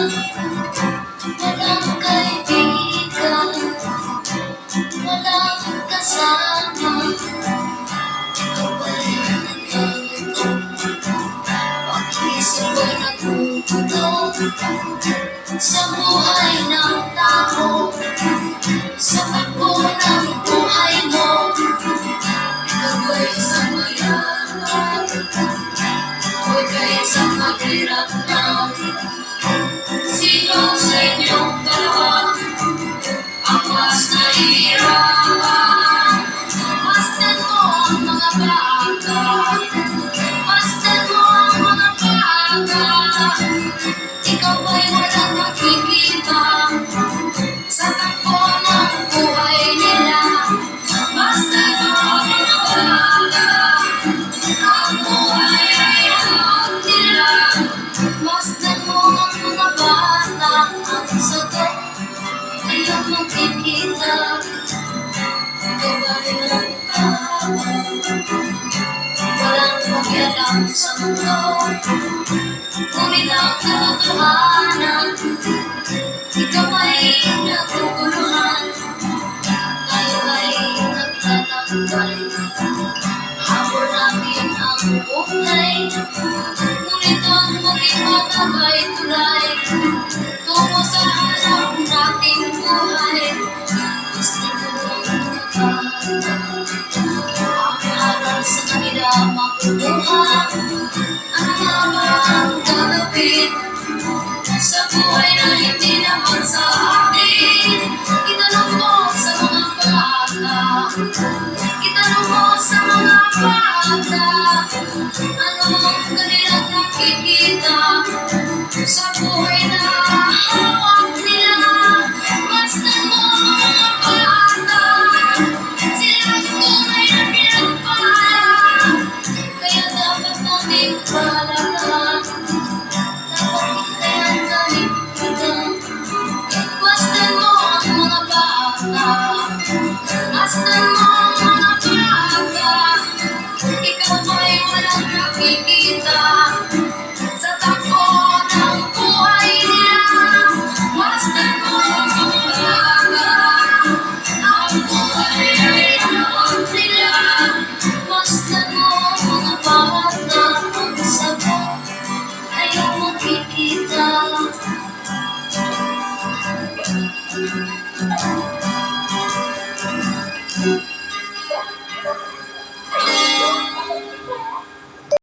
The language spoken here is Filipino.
Walang kaibigan Walang kasama Kapalit ng mundo Ang piso ay nagpuputo Sa buhay ng tao Sa pagbo ng buhay mo Ikaw ay isang mayaman Huwag ka isang na Yeah. Walang pakialam sa mundo. Kumilang katotohanan. Ikaw ay naguguluhan Tayo ay nagtatangkay Habol namin ang buhay. Ngunit ang muling matabay tulay. Tungo sa harap nating buhay. Gusto ko ang 아, Thank you.